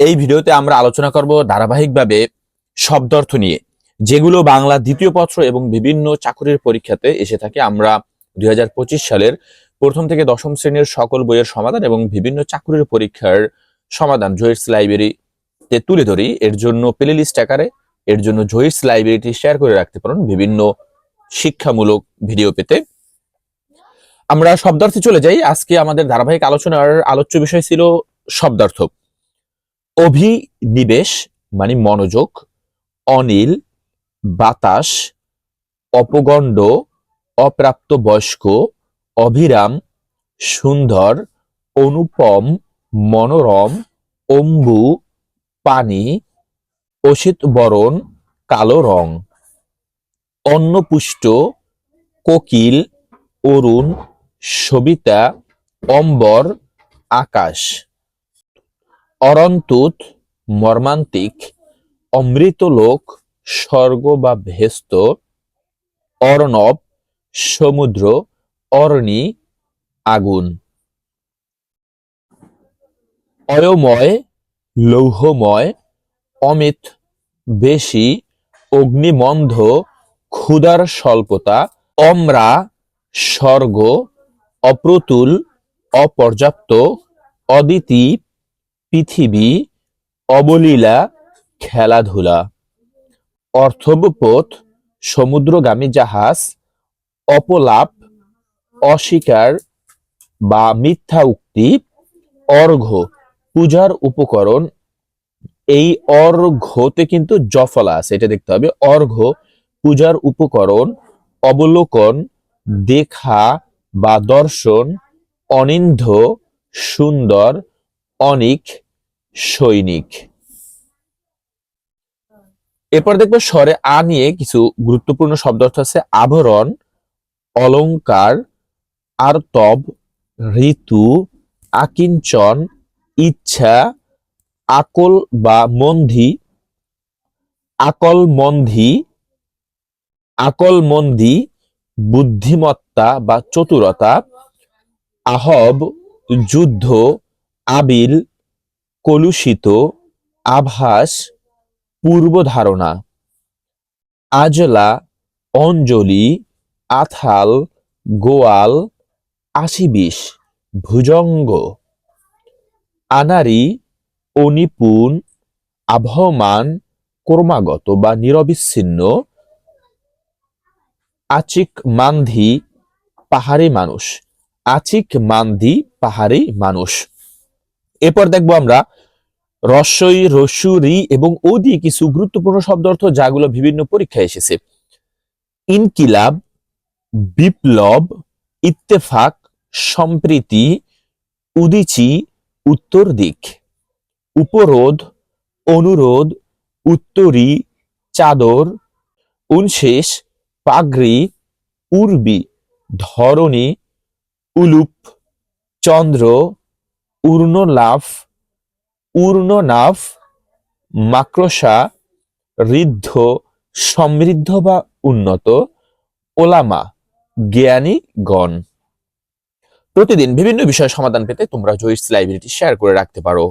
এই ভিডিওতে আমরা আলোচনা করব ধারাবাহিকভাবে শব্দার্থ নিয়ে, যেগুলো বাংলা দ্বিতীয় পত্র এবং বিভিন্ন চাকুরির পরীক্ষাতে এসে থাকে। আমরা দুই হাজার পঁচিশ সালের প্রথম থেকে দশম শ্রেণির সকল বইয়ের সমাধান এবং বিভিন্ন চাকুরির পরীক্ষার সমাধান জয়েস লাইব্রেরিতে তুলে ধরি। এর জন্য প্লে লিস্ট আকারে, এর জন্য জয়েস লাইব্রেরিটি শেয়ার করে রাখতে পারেন বিভিন্ন শিক্ষামূলক ভিডিও পেতে। আমরা শব্দার্থে চলে যাই। আজকে আমাদের ধারাবাহিক আলোচনার আলোচ্য বিষয় ছিল শব্দার্থ। অভিনিবেশ মানে মনোযোগ, অনিল, বাতাস, অপগণ্ড অপ্রাপ্ত বয়স্ক অভিরাম, সুন্দর, অনুপম, মনোরম, অম্বু, পানি অসিত বরণ কালো রং। অন্নপুষ্ট, কোকিল, অরুণ, সবিতা, অম্বর, আকাশ। অরন্তুত, মর্মান্তিক, অমৃতলোক, স্বর্গ বা ভেস্ত, অর্ণব, সমুদ্র, অরণি, আগুন। অয়ময়, লৌহময়, অমিত, বেশি, অগ্নিমন্ধ, ক্ষুধার স্বল্পতা, অম্রা, স্বর্গ, অপ্রতুল, অপর্যাপ্ত, অদিতি পৃথিবী অবলীলা খেলাধুলা, অর্থবপথ, সমুদ্রগামী জাহাজ, অপলাপ, অস্বীকার বা মিথ্যা উক্তি অর্ঘ্য পূজার উপকরণ, এই অর্ঘ্যতে কিন্তু জফলা আছে, এটা দেখতে হবে। অর্ঘ্য পূজার উপকরণ, অবলোকন, দেখা বা দর্শন অনিন্দ সুন্দর অনিক সৈনিক। এরপর দেখব স্বরে আ নিয়ে কিছু গুরুত্বপূর্ণ শব্দ অর্থ আছে আভরণ অলংকার আর্তব, ঋতু, আকিঞ্চন, ইচ্ছা, আকল বা মন্ধি আকল মন্ধি আকল মন্দি বুদ্ধিমত্তা বা চতুরতা, আহব, যুদ্ধ আবিল, কলুষিত, আভাস, পূর্বধারণা। আজলা, অঞ্জলি, আথাল, গোয়াল, আশিবিশ, ভুজঙ্গ। আনারি, অনিপুণ, আবহমান, ক্রমাগত বা নিরবিচ্ছিন্ন। আচিক মান্ধি, পাহাড়ি মানুষ। আচিক মান্ধি, পাহাড়ি মানুষ। এরপর দেখব আমরা রস্বই রস্যু রি এবং ও দিয়ে কিছু গুরুত্বপূর্ণ শব্দ অর্থ যাগুলো বিভিন্ন পরীক্ষায় এসেছে। ইনকিলাব, বিপ্লব, ইত্তেফাক, সম্প্রীতি, উদিচি উত্তর দিক উপরোধ, অনুরোধ, উত্তরী, চাদর, উনশেষ, পাগড়ি, উর্বি, ধরণী, উলুপ, চন্দ্র উর্ণলাফ উর্ণনাফ মাক্রসা ঋদ্ধ সমৃদ্ধ বা উন্নত, ওলামা, জ্ঞানী, গণ। প্রতিদিন বিভিন্ন বিষয় সমাধান পেতে তোমরা জয়িস লাইব্রেরিটি শেয়ার করে রাখতে পারো।